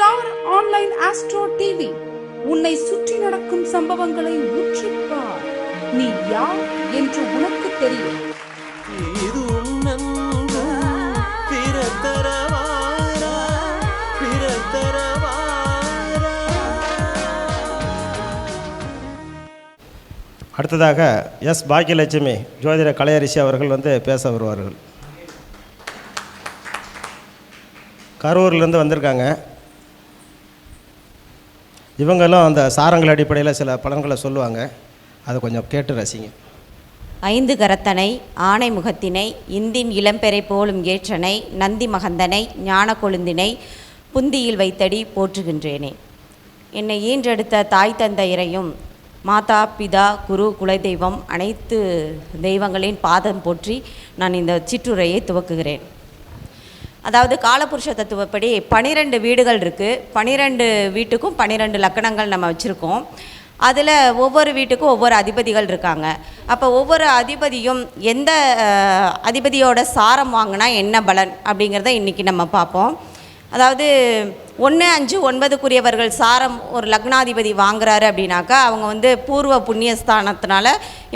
Star online astro TV. உன்னை சுற்றி நடக்கும் சம்பவங்களை உற்றுப்பார் நீ யார் என்று உனக்கு தெரியும். இது உன்னன்பு பிறத்தரவாரா பிறத்தரவாரா. அடுத்ததாக எஸ் பாக்கியலட்சுமி ஜோதிட கலையரசி அவர்கள் வந்து பேச வருவார்கள். கரூர்லேருந்து வந்திருக்காங்க. இவங்களும் அந்த சாரங்கள் அடிப்படையில் சில பழங்களை சொல்லுவாங்க. அதை கொஞ்சம் கேட்டு ரசிங்க. ஐந்து கரத்தனை ஆனை முகத்தினை இந்தின் இளம்பெறை போலும் ஏற்றனை நந்தி மகந்தனை ஞான கொழுந்தினை புந்தியில் வைத்தடி போற்றுகின்றேனே. என்னை ஈன்றெடுத்த தாய் தந்தையரையும் மாதா பிதா குரு குலதெய்வம் அனைத்து தெய்வங்களின் பாதம் போற்றி நான் இந்த சிற்றுரையை துவக்குகிறேன். அதாவது காலபுருஷ தத்துவப்படி பனிரெண்டு வீடுகள் இருக்குது பனிரெண்டு வீட்டுக்கும் பனிரெண்டு லக்கணங்கள் நம்ம வச்சுருக்கோம். அதில் ஒவ்வொரு வீட்டுக்கும் ஒவ்வொரு அதிபதிகள் இருக்காங்க. அப்போ ஒவ்வொரு அதிபதியும் எந்த அதிபதியோட சாரம் வாங்கினா என்ன பலன் அப்படிங்கிறத இன்றைக்கி நம்ம பார்ப்போம். அதாவது ஒன்று அஞ்சு ஒன்பதுக்குரியவர்கள் சாரம் ஒரு லக்னாதிபதி வாங்குறாரு அப்படின்னாக்கா அவங்க வந்து பூர்வ புண்ணியஸ்தானத்தினால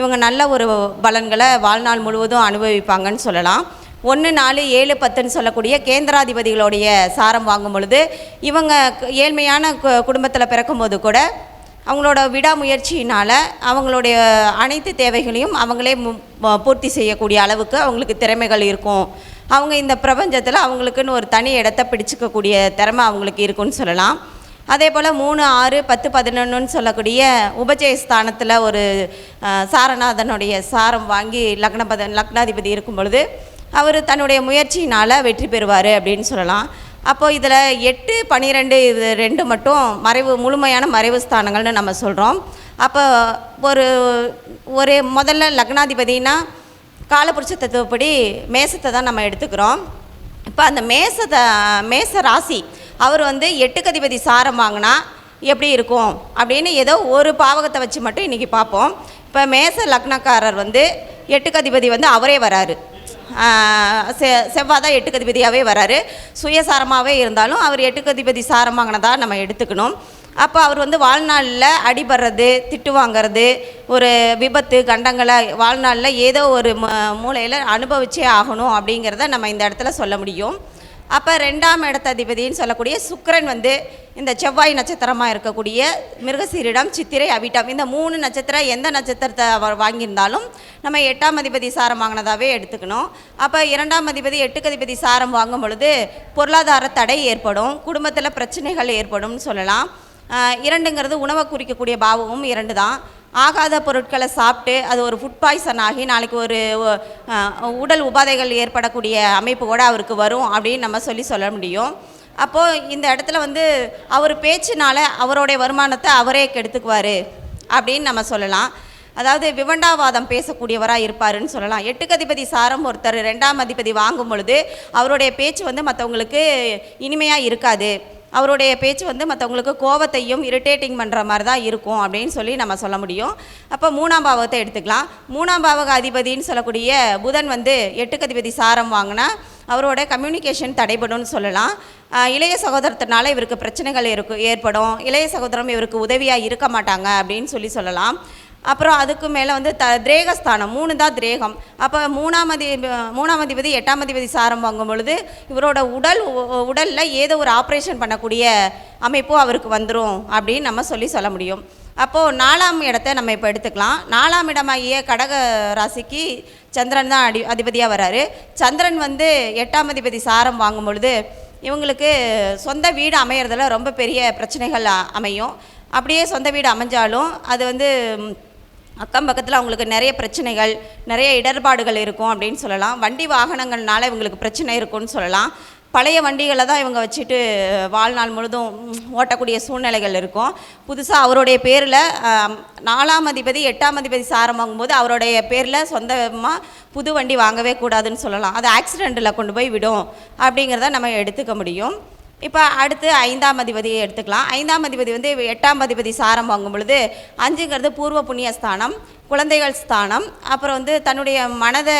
இவங்க நல்ல ஒரு பலன்களை வாழ்நாள் முழுவதும் அனுபவிப்பாங்கன்னு சொல்லலாம். ஒன்று நாலு ஏழு பத்துன்னு சொல்லக்கூடிய கேந்திராதிபதிகளுடைய சாரம் வாங்கும் பொழுது இவங்க ஏழ்மையான கு- குடும்பத்தில் பிறக்கும்போது கூட அவங்களோட விடாமுயற்சியினால் அவங்களுடைய அனைத்து தேவைகளையும் அவங்களே பூர்த்தி செய்யக்கூடிய அளவுக்கு அவங்களுக்கு திறமைகள் இருக்கும். அவங்க இந்த பிரபஞ்சத்தில் அவங்களுக்குன்னு ஒரு தனி இடத்த பிடிச்சிக்கக்கூடிய திறமை அவங்களுக்கு இருக்குன்னு சொல்லலாம். அதே போல் மூணு ஆறு பத்து பதினொன்றுன்னு சொல்லக்கூடிய உபஜயஸ்தானத்தில் ஒரு சாரநாதனுடைய சாரம் வாங்கி லக்னபத லக்னாதிபதி இருக்கும் பொழுது அவர் தன்னுடைய முயற்சியினால் வெற்றி பெறுவார் அப்படின்னு சொல்லலாம். அப்போது இதில் எட்டு பன்னிரெண்டு இது ரெண்டு மட்டும் மறைவு முழுமையான மறைவு ஸ்தானங்கள்னு நம்ம சொல்கிறோம் அப்போ ஒரு ஒரு முதல்ல லக்னாதிபதினா காலபுருஷ தத்துவப்படி மேசத்தை தான் நம்ம எடுத்துக்கிறோம். இப்போ அந்த மேசத்தை மேச ராசி அவர் வந்து எட்டுக்கதிபதி சாரம் வாங்கினா எப்படி இருக்கும்? அப்படின்னு ஏதோ ஒரு பாவகத்தை வச்சு மட்டும் இன்றைக்கி பார்ப்போம். இப்போ மேச லக்னக்காரர் வந்து எட்டுக்கதிபதி வந்து அவரே வராரு. செ செவ்வாய் தான் எட்டுக்கதிபதியாகவே வராரு. சுயசாரமாகவே இருந்தாலும் அவர் எட்டுக்கதிபதி சாரம் வாங்கினதா நம்ம எடுத்துக்கணும். அப்போ அவர் வந்து வாழ்நாளில் அடிபடுறது திட்டு வாங்கிறது ஒரு விபத்து கண்டங்களை வாழ்நாளில் ஏதோ ஒரு மூலையில் அனுபவிச்சே ஆகணும் அப்படிங்கிறத நம்ம இந்த இடத்துல சொல்ல முடியும். அப்போ ரெண்டாம் இடத்த அதிபதின்னு சொல்லக்கூடிய சுக்கரன் வந்து இந்த செவ்வாய் நட்சத்திரமாக இருக்கக்கூடிய மிருகசீரிடம் சித்திரை அவிட்டம் இந்த மூணு நட்சத்திரம் எந்த நட்சத்திரத்தை அவர் வாங்கியிருந்தாலும் நம்ம எட்டாம் அதிபதி சாரம் வாங்கினதாவே எடுத்துக்கணும். அப்போ இரண்டாம் அதிபதி எட்டுக்கு அதிபதி சாரம் வாங்கும் பொழுது பொருளாதார தடை ஏற்படும் குடும்பத்தில் பிரச்சனைகள் ஏற்படும்னு சொல்லலாம். இரண்டுங்கிறது உணவை குறிக்கக்கூடிய பாவமும் இரண்டு தான் ஆகாத பொருட்களை சாப்பிட்டு அது ஒரு ஃபுட் பாய்சன் ஆகி நாளைக்கு ஒரு உடல் உபாதைகள் ஏற்படக்கூடிய அமைப்பு கூட அவருக்கு வரும் அப்படின்னு நம்ம சொல்லி சொல்ல முடியும். அப்போது இந்த இடத்துல வந்து அவர் பேச்சினால அவருடைய வருமானத்தை அவரே கெடுத்துக்குவார் அப்படின்னு நம்ம சொல்லலாம். அதாவது விவண்டாவாதம் பேசக்கூடியவராக இருப்பாருன்னு சொல்லலாம். எட்டுக்கு அதிபதி சாரம் ஒருத்தர் ரெண்டாம் அதிபதி வாங்கும் பொழுது அவருடைய பேச்சு வந்து மற்றவங்களுக்கு இனிமையாக இருக்காது. அவருடைய பேச்சு வந்து மற்றவங்களுக்கு கோவத்தையும் இரிட்டேட்டிங் பண்ணுற மாதிரி தான் இருக்கும் அப்படின்னு சொல்லி நம்ம சொல்ல முடியும். அப்போ மூணாம் பாவத்தை எடுத்துக்கலாம். மூணாம் பாவக அதிபதின்னு சொல்லக்கூடிய புதன் வந்து எட்டுக்கு அதிபதி சாரம் வாங்கினா அவரோட கம்யூனிகேஷன் தடைபடும்னு சொல்லலாம். இளைய சகோதரத்தினால இவருக்கு பிரச்சனைகள் இருக்கும் ஏற்படும். இளைய சகோதரம் இவருக்கு உதவியாக இருக்க மாட்டாங்க அப்படின்னு சொல்லி சொல்லலாம். அப்புறம் அதுக்கு மேலே வந்து த திரேகஸ்தானம். மூணு தான் திரேகம். அப்போ மூணாம் அதி மூணாம் அதிபதி எட்டாம் அதிபதி சாரம் வாங்கும் பொழுது இவரோட உடல் உடலில் ஏதோ ஒரு ஆப்ரேஷன் பண்ணக்கூடிய அமைப்பும் அவருக்கு வந்துடும் அப்படின்னு நம்ம சொல்லி சொல்ல முடியும். அப்போது நாலாம் இடத்த நம்ம இப்போ எடுத்துக்கலாம். நாலாம் இடமாகிய கடக ராசிக்கு சந்திரன் தான் அடி அதிபதியாக வராரு. சந்திரன் வந்து எட்டாம் அதிபதி சாரம் வாங்கும் பொழுது இவங்களுக்கு சொந்த வீடு அமையிறதுல ரொம்ப பெரிய பிரச்சனைகள் அமையும். அப்படியே சொந்த வீடு அமைஞ்சாலும் அது வந்து அக்கம் பக்கத்தில் அவங்களுக்கு நிறைய பிரச்சனைகள் நிறைய இடர்பாடுகள் இருக்கும் அப்படின்னு சொல்லலாம். வண்டி வாகனங்கள்னால இவங்களுக்கு பிரச்சனை இருக்கும்னு சொல்லலாம். பழைய வண்டிகளை தான் இவங்க வச்சுட்டு வாழ்நாள் முழுதும் ஓட்டக்கூடிய சூழ்நிலைகள் இருக்கும். புதுசாக அவருடைய பேரில் நாலாம் அதிபதி எட்டாம் அதிபதி சாரம் வாங்கும்போது அவருடைய பேரில் சொந்தமாக புது வண்டி வாங்கவே கூடாதுன்னு சொல்லலாம். அது ஆக்சிடெண்ட்டில் கொண்டு போய் விடும் அப்படிங்கிறத நம்ம எடுத்துக்க முடியும். இப்போ அடுத்து ஐந்தாம் அதிபதியை எடுத்துக்கலாம். ஐந்தாம் அதிபதி வந்து எட்டாம் அதிபதி சாரம் வாங்கும் பொழுது அஞ்சுங்கிறது பூர்வ புண்ணிய ஸ்தானம் குழந்தைகள் ஸ்தானம் அப்புறம் வந்து தன்னுடைய மனதை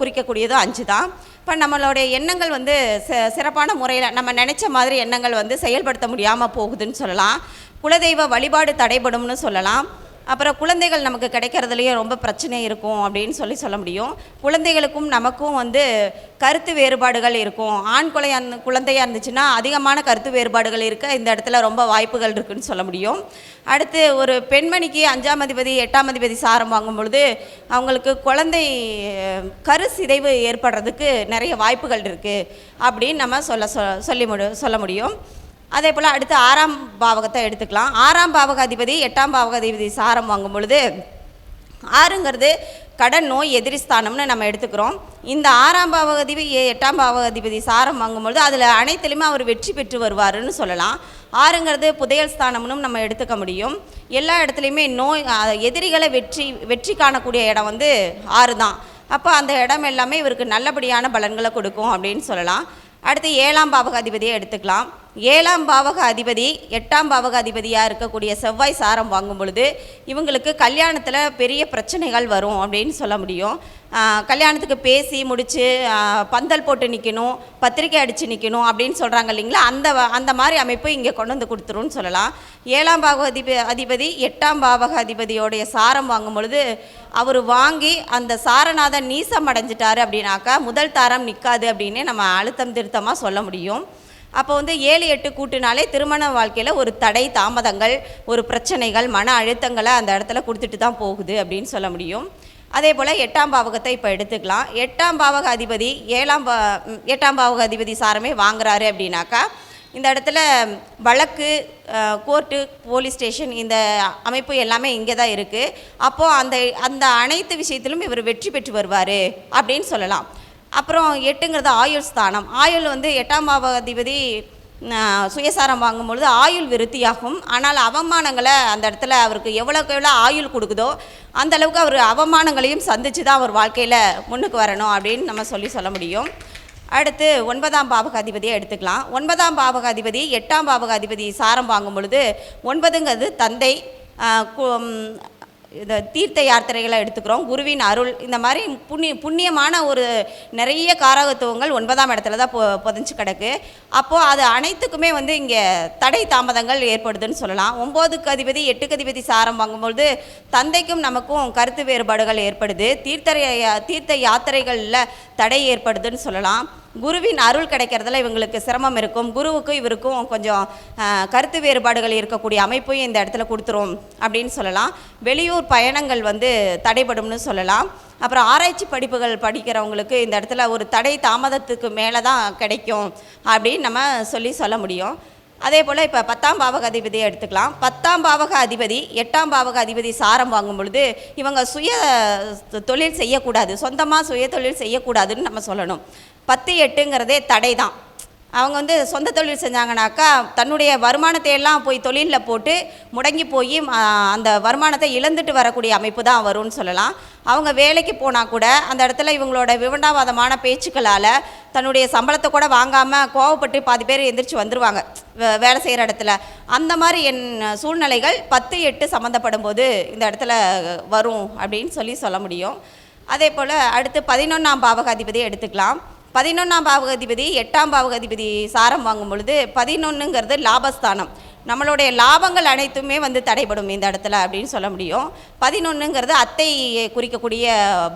குறிக்கக்கூடியதும் அஞ்சு தான் இப்போ நம்மளுடைய எண்ணங்கள் வந்து ச சிறப்பான முறையில் நம்ம நினச்ச மாதிரி எண்ணங்கள் வந்து செயல்படுத்த முடியாமல் போகுதுன்னு சொல்லலாம். குலதெய்வ வழிபாடு தடைபடும்னு சொல்லலாம். அப்புறம் குழந்தைகள் நமக்கு கிடைக்கிறதுலையும் ரொம்ப பிரச்சனை இருக்கும் அப்படின்னு சொல்லி சொல்ல முடியும். குழந்தைகளுக்கும் நமக்கும் வந்து கருத்து வேறுபாடுகள் இருக்கும். ஆண் குழையா இருந்து குழந்தையாக இருந்துச்சுன்னா அதிகமான கருத்து வேறுபாடுகள் இருக்க இந்த இடத்துல ரொம்ப வாய்ப்புகள் இருக்குன்னு சொல்ல முடியும். அடுத்து ஒரு பெண்மணிக்கு அஞ்சாம் அதிபதி எட்டாம் அதிபதி சாரம் வாங்கும் பொழுது அவங்களுக்கு குழந்தை கரு சிதைவு ஏற்படுறதுக்கு நிறைய வாய்ப்புகள் இருக்குது அப்படின்னு நம்ம சொல்ல சொ- சொல்லி முடி சொல்ல முடியும். அதே போல் அடுத்து ஆறாம் பாவகத்தை எடுத்துக்கலாம். ஆறாம் பாவகாதிபதி எட்டாம் பாவகாதிபதி சாரம் வாங்கும் பொழுது ஆறுங்கிறது கடன் நோய் எதிரி ஸ்தானம்னு நம்ம எடுத்துக்கிறோம். இந்த ஆறாம் பாவக அதிபதி எட்டாம் பாவகதிபதி சாரம் வாங்கும்பொழுது அதில் அனைத்துலேயுமே அவர் வெற்றி பெற்று வருவாருன்னு சொல்லலாம். ஆறுங்கிறது புதையல் ஸ்தானம்னும் நம்ம எடுத்துக்க முடியும். எல்லா இடத்துலையுமே நோய் எதிரிகளை வெற்றி வெற்றி காணக்கூடிய இடம் வந்து ஆறு தான் அப்போ அந்த இடம் எல்லாமே இவருக்கு நல்லபடியான பலன்களை கொடுக்கும் அப்படின்னு சொல்லலாம். அடுத்து ஏழாம் பாவகாதிபதியை எடுத்துக்கலாம். ஏழாம் பாவக அதிபதி எட்டாம் பாவக அதிபதியாக இருக்கக்கூடிய செவ்வாய் சாரம் வாங்கும் பொழுது இவங்களுக்கு கல்யாணத்தில் பெரிய பிரச்சனைகள் வரும் அப்படின்னு சொல்ல முடியும். கல்யாணத்துக்கு பேசி முடித்து பந்தல் போட்டு நிற்கணும் பத்திரிக்கை அடித்து நிற்கணும் அப்படின்னு சொல்கிறாங்க இல்லைங்களா? அந்த வ- அந்த மாதிரி அமைப்பு இங்கே கொண்டு வந்து கொடுத்துருன்னு சொல்லலாம். ஏழாம் பாவக அதிப அதிபதி எட்டாம் பாவக அதிபதியோடைய சாரம் வாங்கும் பொழுது அவர் வாங்கி அந்த சாரநாதன் நீசம் அடைஞ்சிட்டாரு அப்படின்னாக்கா முதல் தாரம் நிற்காது அப்படின்னு நம்ம அழுத்தம் திருத்தமாக சொல்ல முடியும். அப்போ வந்து ஏழு எட்டு கூட்டுனாலே திருமண வாழ்க்கையில் ஒரு தடை தாமதங்கள் ஒரு பிரச்சனைகள் மன அழுத்தங்களை அந்த இடத்துல கொடுத்துட்டு தான் போகுது அப்படின்னு சொல்ல முடியும். அதே போல் எட்டாம் பாவகத்தை இப்போ எடுத்துக்கலாம். எட்டாம் பாவக அதிபதி ஏழாம் பா எட்டாம் பாவக அதிபதி சாரமே வாங்குறாரு அப்படின்னாக்கா இந்த இடத்துல வழக்கு கோர்ட்டு போலீஸ் ஸ்டேஷன் இந்த அமைப்பு எல்லாமே இங்கே தான் இருக்குது அப்போது அந்த அந்த அனைத்து விஷயத்திலும் இவர் வெற்றி பெற்று வருவார் அப்படின்னு சொல்லலாம். அப்புறம் எட்டுங்கிறது ஆயுள் ஸ்தானம். ஆயுள் வந்து எட்டாம் பாவாதிபதி ஆஹ், சுயசாரம் வாங்கும்பொழுது ஆயுள் விருத்தியாகும். ஆனால் அவமானங்களை அந்த இடத்துல அவருக்கு எவ்வளோக்கு எவ்வளோ ஆயுள் கொடுக்குதோ அந்த அளவுக்கு அவர் அவமானங்களையும் சந்தித்து தான் அவர் வாழ்க்கையில் முன்னுக்கு வரணும் அப்படின்னு நம்ம சொல்லி சொல்ல முடியும். அடுத்து ஒன்பதாம் பாவகாதிபதியை எடுத்துக்கலாம். ஒன்பதாம் பாவகாதிபதி எட்டாம் பாவகாதிபதி சாரம் வாங்கும் பொழுது ஒன்பதுங்கிறது தந்தை இந்த தீர்த்த யாத்திரைகளை எடுத்துக்கிறோம். குருவின் அருள் இந்த மாதிரி புண்ணிய புண்ணியமான ஒரு நிறைய காரகத்துவங்கள் ஒன்பதாம் இடத்துல தான் பொ புதஞ்சு கிடக்கு. அப்போது அது அனைத்துக்குமே வந்து இங்கே தடை தாமதங்கள் ஏற்படுதுன்னு சொல்லலாம். ஒம்போதுக்கு அதிபதி எட்டுக்கு அதிபதி சாரம் வாங்கும்பொழுது தந்தைக்கும் நமக்கும் கருத்து வேறுபாடுகள் ஏற்படுது. தீர்த்த யா- தீர்த்த யாத்திரைகளில் தடை ஏற்படுதுன்னு சொல்லலாம். குருவின் அருள் கிடைக்கிறதுல இவங்களுக்கு சிரமம் இருக்கும். குருவுக்கும் இவருக்கும் கொஞ்சம் கருத்து வேறுபாடுகள் இருக்கக்கூடிய அமைப்பையும் இந்த இடத்துல கொடுத்துரும் அப்படின்னு சொல்லலாம். வெளியூர் பயணங்கள் வந்து தடைபடும்னு சொல்லலாம். அப்புறம் ஆராய்ச்சி படிப்புகள் படிக்கிறவங்களுக்கு இந்த இடத்துல ஒரு தடை தாமதத்துக்கு மேலே தான் கிடைக்கும் அப்படின்னு நம்ம சொல்லி சொல்ல முடியும். அதே போல் இப்போ பத்தாம் பாவக அதிபதியை எடுத்துக்கலாம். பத்தாம் பாவக அதிபதி எட்டாம் பாவக அதிபதி சாரம் வாங்கும் பொழுது இவங்க சுய தொழில் செய்யக்கூடாது. சொந்தமாக சுய தொழில் செய்யக்கூடாதுன்னு நம்ம சொல்லணும். பத்து எட்டுங்கிறதே தடை தான் அவங்க வந்து சொந்த தொழில் செஞ்சாங்கனாக்கா தன்னுடைய வருமானத்தை எல்லாம் போய் தொழிலில் போட்டு முடங்கி போய் அந்த வருமானத்தை இழந்துட்டு வரக்கூடிய அமைப்பு தான் வரும்னு சொல்லலாம். அவங்க வேலைக்கு போனால் கூட அந்த இடத்துல இவங்களோட விவண்டாவாதமான பேச்சுக்களால் தன்னுடைய சம்பளத்தை கூட வாங்காமல் கோவப்பட்டு பாதி பேர் எந்திரிச்சு வந்துருவாங்க வே- வேலை செய்கிற இடத்துல. அந்த மாதிரி என் சூழ்நிலைகள் பத்து எட்டு சம்மந்தப்படும் போது இந்த இடத்துல வரும் அப்படின்னு சொல்லி சொல்ல முடியும். அதே போல் அடுத்து பதினொன்றாம் பாவகாதிபதியை எடுத்துக்கலாம். பதினொன்றாம் பாவகதிபதி எட்டாம் பாவகதிபதி சாரம் வாங்கும் பொழுது பதினொன்றுங்கிறது லாபஸ்தானம். நம்மளுடைய லாபங்கள் அனைத்துமே வந்து தடைபடும் இந்த இடத்துல அப்படின்னு சொல்ல முடியும். பதினொன்றுங்கிறது அத்தை குறிக்கக்கூடிய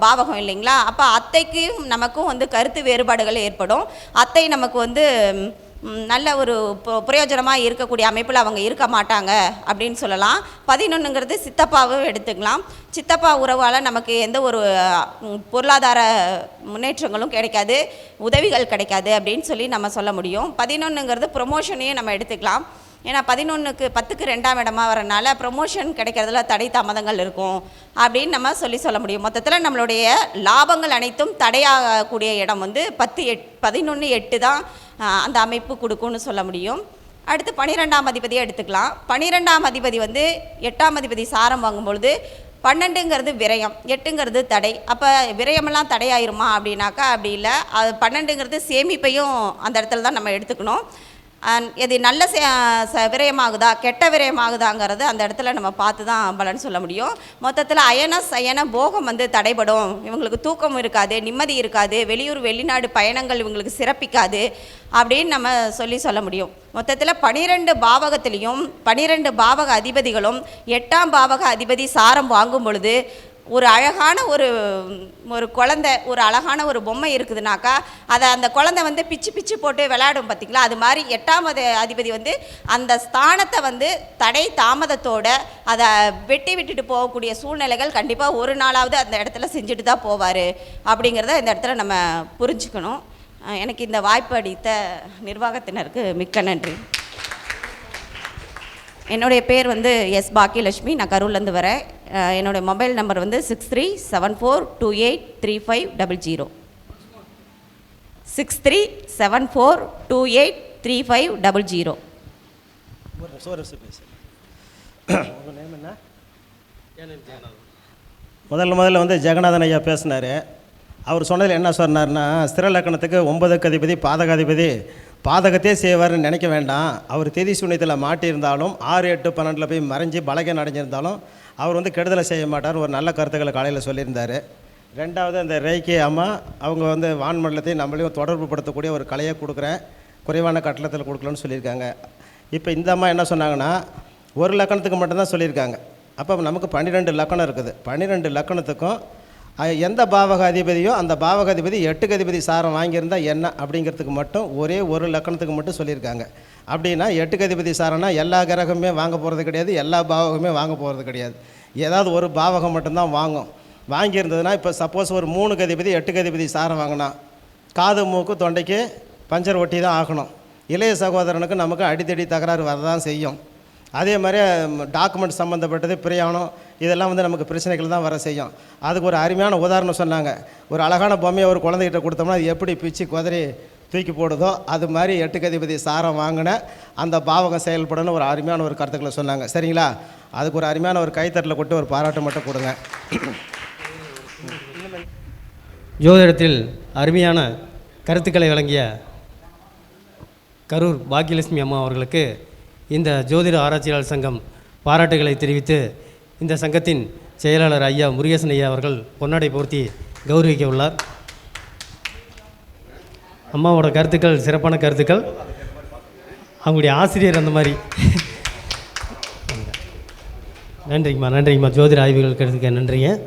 பாவகம் இல்லைங்களா? அப்போ அத்தைக்கும் நமக்கும் வந்து கருத்து வேறுபாடுகள் ஏற்படும். அத்தை நமக்கு வந்து நல்ல ஒரு பிரயோஜனமாக இருக்கக்கூடிய அமைப்பில் அவங்க இருக்க மாட்டாங்க அப்படின்னு சொல்லலாம். பதினொன்றுங்கிறது சித்தப்பாவும் எடுத்துக்கலாம். சித்தப்பா உறவால் நமக்கு எந்த ஒரு பொருளாதார முன்னேற்றங்களும் கிடைக்காது உதவிகள் கிடைக்காது அப்படின்னு சொல்லி நம்ம சொல்ல முடியும். பதினொன்றுங்கிறது ப்ரொமோஷனையும் நம்ம எடுத்துக்கலாம். ஏன்னா பதினொன்றுக்கு பத்துக்கு ரெண்டாம் இடமா வரனால ப்ரொமோஷன் கிடைக்கிறதுல தடை தாமதங்கள் இருக்கும் அப்படின்னு நம்ம சொல்லி சொல்ல முடியும். மொத்தத்தில் நம்மளுடைய லாபங்கள் அனைத்தும் தடையாகக்கூடிய இடம் வந்து பத்து எட் பதினொன்று எட்டு தான் அந்த அமைப்பு கொடுக்கும்னு சொல்ல முடியும். அடுத்து பன்னிரெண்டாம் அதிபதியை எடுத்துக்கலாம். பன்னிரெண்டாம் அதிபதி வந்து எட்டாம் அதிபதி சாரம் வாங்கும்பொழுது பன்னெண்டுங்கிறது விரயம் எட்டுங்கிறது தடை. அப்போ விரயமெல்லாம் தடையாயிருமா அப்படின்னாக்கா அப்படி இல்லை. அது பன்னெண்டுங்கிறது சேமிப்பையும் அந்த இடத்துல தான் நம்ம எடுத்துக்கணும். இது நல்ல ச- விரயமாகுதா கெட்ட விரயமாகுதாங்கிறது அந்த இடத்துல நம்ம பார்த்து தான் பலன் சொல்ல முடியும். மொத்தத்தில் அயன சயன போகம் வந்து தடைபடும். இவங்களுக்கு தூக்கம் இருக்காது நிம்மதி இருக்காது வெளியூர் வெளிநாடு பயணங்கள் இவங்களுக்கு சிறப்பிக்காது அப்படின்னு நம்ம சொல்லி சொல்ல முடியும். மொத்தத்தில் பனிரெண்டு பாவகத்திலையும் பனிரெண்டு பாவக அதிபதிகளும் எட்டாம் பாவக அதிபதி சாரம் வாங்கும் பொழுது ஒரு அழகான ஒரு ஒரு குழந்தை ஒரு அழகான ஒரு பொம்மை இருக்குதுனாக்கா அதை அந்த குழந்தை வந்து பிச்சு பிச்சு போட்டு விளையாடும் பார்த்திங்களா? அது மாதிரி எட்டாம் அதிபதி வந்து அந்த ஸ்தானத்தை வந்து தடை தாமதத்தோட அதை வெட்டி விட்டுட்டு போகக்கூடிய சூழ்நிலைகள் கண்டிப்பாக ஒரு நாளாவது அந்த இடத்துல செஞ்சுட்டு தான் போவார். அப்படிங்கிறத இந்த இடத்துல நம்ம புரிஞ்சுக்கணும். எனக்கு இந்த வாய்ப்பு அளித்த நிர்வாகத்தினருக்கு மிக்க நன்றி. என்னுடைய பேர் வந்து எஸ் பாக்கியலட்சுமி. நான் கரூர்லேருந்து வரேன். என்னுடைய மொபைல் நம்பர் வந்து six three seven four two eight three five double zero. Six three seven four two eight three five double zero. Name என்ன? முதல்ல முதல்ல வந்து ஜெகநாதன் ஐயா பேசினார். அவர் சொன்னதில் என்ன சொன்னார்னா ஸ்திர லக்கணத்துக்கு ஒன்பதுக்கு அதிபதி பாதகாதிபதி பாதகத்தே செய்வார்னு நினைக்க வேண்டாம். அவர் திதி சூன்யத்தில் மாட்டியிருந்தாலும் ஆறு எட்டு பன்னெண்டில் போய் மறைஞ்சு பலகன் அடைஞ்சிருந்தாலும் அவர் வந்து கெடுதலை செய்ய மாட்டார். ஒரு நல்ல கருத்துக்களை காலையில் சொல்லியிருந்தார். ரெண்டாவது அந்த ரேக்கி அம்மா அவங்க வந்து வான்மண்டலத்தையும் நம்மளையும் தொடர்பு படுத்தக்கூடிய ஒரு கலையை கொடுக்குறேன். குறைவான கட்டணத்தில் கொடுக்கலன்னு சொல்லியிருக்காங்க. இப்போ இந்த அம்மா என்ன சொன்னாங்கன்னா ஒரு லக்கணத்துக்கு மட்டும்தான் சொல்லியிருக்காங்க. அப்போ நமக்கு பன்னிரெண்டு லக்கணம் இருக்குது. பன்னிரெண்டு லக்கணத்துக்கும் எந்த பாவக அதிபதியோ அந்த பாவக அதிபதி எட்டுக்கு அதிபதி சாரம் வாங்கியிருந்தால் என்ன அப்படிங்கிறதுக்கு மட்டும் ஒரே ஒரு லக்கணத்துக்கு மட்டும் சொல்லியிருக்காங்க. அப்படின்னா எட்டுக்கதிபதி சாரம்னா எல்லா கிரகமே வாங்க போகிறது கிடையாது எல்லா பாவகமே வாங்க போகிறது கிடையாது. ஏதாவது ஒரு பாவகம் மட்டும்தான் வாங்கும். வாங்கியிருந்ததுன்னா இப்போ சப்போஸ் ஒரு மூணு கதிபதி எட்டு கதிபதி சாரம் வாங்கினா காது மூக்கு தொண்டைக்கு பஞ்சர் ஒட்டி தான் ஆகணும். இளைய சகோதரனுக்கு நமக்கு அடித்தடி தகராறு வரதான் செய்யும். அதே மாதிரி டாக்குமெண்ட் சம்மந்தப்பட்டது பிரயாணம் இதெல்லாம் வந்து நமக்கு பிரச்சனைகள் தான் வர செய்யும். அதுக்கு ஒரு அருமையான உதாரணம் சொன்னாங்க. ஒரு அழகான பொம்மையை ஒரு குழந்தைகிட்ட கொடுத்தோம்னா அது எப்படி பிச்சு குதிரை தூக்கி போடுதோ அது மாதிரி எட்டுக்கதிபதி சாரம் வாங்கின அந்த பாவகம் செயல்படணும் ஒரு அருமையான ஒரு கருத்துக்களை சொன்னாங்க. சரிங்களா? அதுக்கு ஒரு அருமையான ஒரு கைத்தட்டில் கொண்டு ஒரு பாராட்டு மட்டும் கொடுங்க. ஜோதிடத்தில் அருமையான கருத்துக்களை வழங்கிய கரூர் பாக்கியலட்சுமி அம்மா அவர்களுக்கு இந்த ஜோதிட ஆராய்ச்சியாளர் சங்கம் பாராட்டுகளை தெரிவித்து இந்த சங்கத்தின் செயலாளர் ஐயா முருகேசன் ஐயா அவர்கள் பொன்னாடை போர்த்தி கௌரவிக்க உள்ளார். அம்மாவோட கருத்துக்கள் சிறப்பான கருத்துக்கள். அவங்களுடைய ஆசிரியர் அந்த மாதிரி. நன்றிங்கம்மா நன்றிங்கம்மா. ஜோதிட ஆய்வுகள் கருத்துக்க நன்றிங்க.